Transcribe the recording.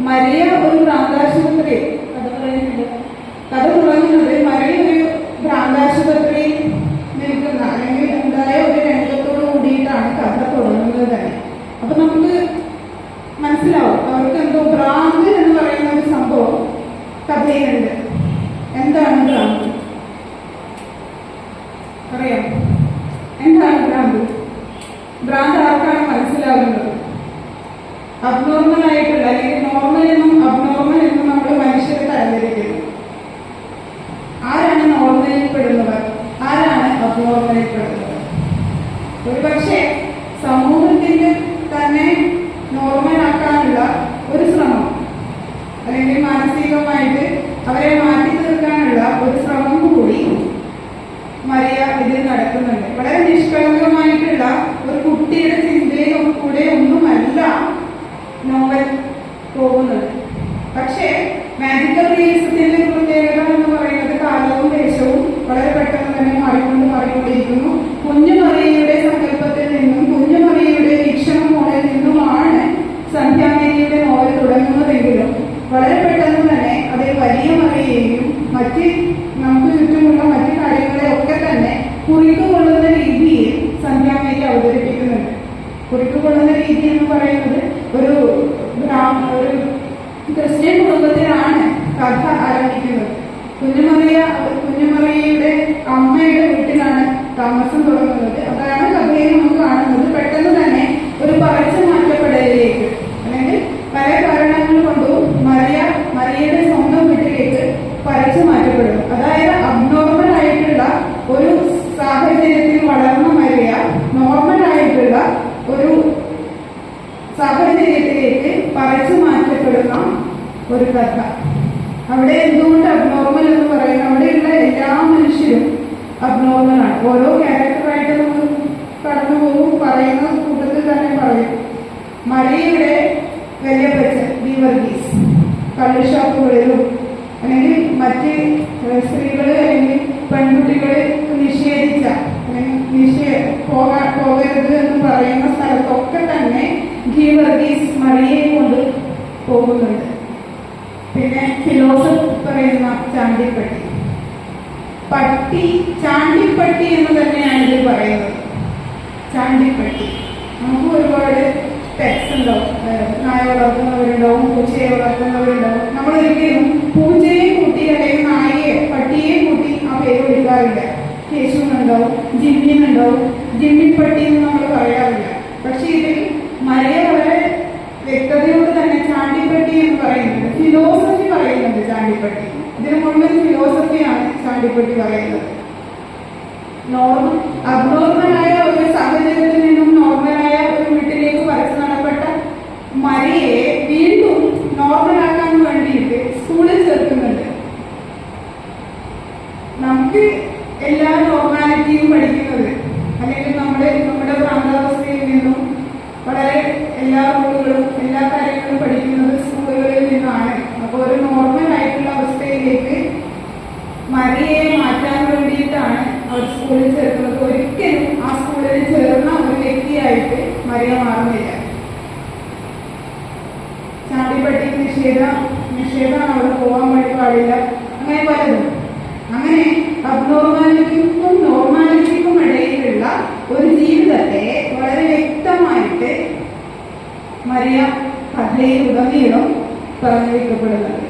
Maria ഒരു ഭ്രാന്താശുപത്രി. കഥ പറയുന്നുണ്ട്. കഥ തുടങ്ങുന്നത് മരിയ ഒരു ഭ്രാന്താശുപത്രിയിൽ നിൽക്കുന്ന അല്ലെങ്കിൽ ഉണ്ടായ ഒരു രംഗത്തോട് കൂടിയിട്ടാണ് കഥ തുടങ്ങുന്നത് തന്നെ. അപ്പൊ നമുക്ക് മനസ്സിലാവും അവർക്ക് എന്തോ ഭ്രാന്ത് എന്ന് പറയുന്ന ഒരു സംഭവം കഥയിലുണ്ട്. എന്താണ് ഭ്രാന്ത്? അറിയാം. എന്താണ് ഭ്രാന്ത്? ഭ്രാന്ത് ആർക്കാണ് മനസ്സിലാകുന്നത് അബ്നോർമൽ ആയിട്ടുള്ള അല്ലെങ്കിൽ നോർമൽ എന്നും അബ്നോർമൽ എന്നും നമ്മൾ മനുഷ്യരെ തരംതിരിക്കുന്നു ആരാണ് നോർമലിൽ പെടുന്നവർ പെടുന്നവർ ഒരുപക്ഷെ സമൂഹത്തിന്റെ തന്നെ നോർമലാക്കാനുള്ള ഒരു ശ്രമം അല്ലെങ്കിൽ മാനസികമായിട്ട് അവരെ മാറ്റി തീർക്കാനുള്ള ഒരു ശ്രമം കൂടി മറിയ ഇതിൽ നടക്കുന്നുണ്ട്. വളരെ നിഷ്കളങ്കമായിട്ടുള്ള ഒരു കുട്ടിയുടെ ചിന്തയിലും കൂടെ ഒന്നുമല്ല നോവൽ പോകുന്നത്. പക്ഷേ മാജിക്കൽ റിയലിസത്തിന്റെ നമുക്ക് ചുറ്റുമുള്ള മറ്റു കാര്യങ്ങളെ ഒക്കെ തന്നെ കുറിക്കുകൊള്ളുന്ന രീതിയിൽ സന്ധ്യാമേരി അവതരിപ്പിക്കുന്നുണ്ട്. കുറിക്കുകൊള്ളുന്ന രീതി എന്ന് പറയുന്നത് ഒരു ഒരു ക്രിസ്ത്യൻ കുടുംബത്തിലാണ് കഥ ആരംഭിക്കുന്നത്. കുഞ്ഞുമറിയ കുഞ്ഞുമറിയയുടെ അമ്മയുടെ വീട്ടിലാണ് താമസം തുടങ്ങുന്നത് അതാണ് കഥയിൽ നമുക്ക് കാണുന്നത് പെട്ടെന്ന് തന്നെ ഒരു പറിച്ചു മാറ്റപ്പെടലിലേക്ക് അല്ലെങ്കിൽ പല കാരണങ്ങൾ കൊണ്ടും മറിയ മറിയയുടെ സ്വന്തം വീട്ടിലേക്ക് പറിച്ചു മാറ്റപ്പെടുന്നു അതായത് അബ്നോർമൽ ആയിട്ടുള്ള ഒരു സാഹചര്യത്തിൽ വളർന്ന മറിയ നോർമൽ ഒരു സാഹചര്യത്തിലേക്ക് പറിച്ചു മാറ്റപ്പെടുന്ന ഒരു കഥ. അവിടെ എന്തുകൊണ്ട് അബ്നോർമൽ എന്ന് പറയുന്നത് അവിടെയുള്ള എല്ലാ മനുഷ്യരും അബ്നോർമലാണ് ഓരോ ക്യാരക്ടറായിട്ട് നമ്മൾ കടന്നു പോകും പറയുന്ന കൂട്ടത്തിൽ തന്നെ പറയും. മറിയയുടെ വല്യപ്പച്ചൻ ഡി വർഗീസ്. കള്ളുഷാപ്പുകളിലും അല്ലെങ്കിൽ മറ്റ് സ്ത്രീകൾ അല്ലെങ്കിൽ പെൺകുട്ടികൾ നിഷേധിച്ച പോകാൻ പോകരുത് എന്ന് പറയുന്ന സ്ഥലത്തൊക്കെ തന്നെ ഗീവർഗീസ് മറിയെ കൊണ്ട് പോകുന്നുണ്ട് പിന്നെ ഫിലോസഫി പറയുന്ന ചാണ്ടിപ്പട്ടി. പട്ടി ചാണ്ടിപ്പട്ടി എന്ന് തന്നെയാണ് ഇത് പറയുന്നത്. ചാണ്ടിപ്പട്ടി. നമുക്ക് ഒരുപാട് പെറ്റ്സ് ഉണ്ടാവും. നായ വളർത്തുന്നവരുണ്ടാവും പൂച്ചയെ വളർത്തുന്നവരുണ്ടാവും. നമ്മൾ ഒരിക്കലും പൂച്ചയെ കൂട്ടി അല്ലെങ്കിൽ നായയെ പട്ടിയെ കൂട്ടി ആ പേര് വിളിക്കാറില്ല കേശുന്നുണ്ടാവും ജിമ്മിന്നുണ്ടാവും ജിമ്മിൻ പട്ടി എന്ന് നമ്മൾ പറയാറില്ല പക്ഷെ ഇതിൽ മരയെ വളരെ വ്യക്തതയോട് തന്നെ ചാണ്ടിപ്പട്ടി എന്ന് പറയുന്നുണ്ട്. ഫിലോസഫി പറയുന്നുണ്ട് ചാണ്ടിപ്പട്ടി. ഇതിന് മുഴുവൻ ഫിലോസഫിയാണ് ചാണ്ടിപ്പട്ടി പറയുന്നത്. നോർമൽ അബ്നോർമലായ ഒരു സാഹചര്യത്തിൽ നിന്നും നോർമലായ ഒരു വീട്ടിലേക്ക് വരച്ചു നടപ്പെട്ട മരയെ വീണ്ടും നോർമലാക്കാൻ വേണ്ടിയിട്ട് സ്കൂളിൽ ചേർക്കുന്നുണ്ട്. നമുക്ക് എല്ലാ നോർമാലിറ്റിയും പഠിക്കുന്നത് അല്ലെങ്കിൽ നമ്മുടെ നമ്മുടെ പ്രാന്താവസ്ഥയിൽ നിന്നും വളരെ എല്ലാ റോളുകളും എല്ലാ കാര്യങ്ങളും പഠിക്കുന്നത് സ്കൂളുകളിൽ നിന്നാണ് അപ്പോൾ ഒരു നോർമൽ ആയിട്ടുള്ള അവസ്ഥയിലേക്ക് മരിയെ മാറ്റാൻ അവർ സ്കൂളിൽ ചേർക്കുന്നത് ഒരിക്കലും ആ സ്കൂളിൽ ചേർന്ന ഒരു വ്യക്തിയായിട്ട് മരിയ മാറുന്നില്ല. ചാണ്ടിപ്പട്ടി നിഷേധ നിഷേധമാണ് അവിടെ പോകാൻ വേണ്ടി പാടില്ല. അങ്ങനെ പലതും. അങ്ങനെ അബ്നോർമാലിറ്റിക്കും നോർമാലിറ്റിക്കും ഇടയിലുള്ള ഒരു ജീവിതത്തെ വളരെ വ്യക്തമായിട്ട് മരിയ കഥയിൽ ഉടനീളം പറഞ്ഞു വയ്ക്കപ്പെടുന്നത്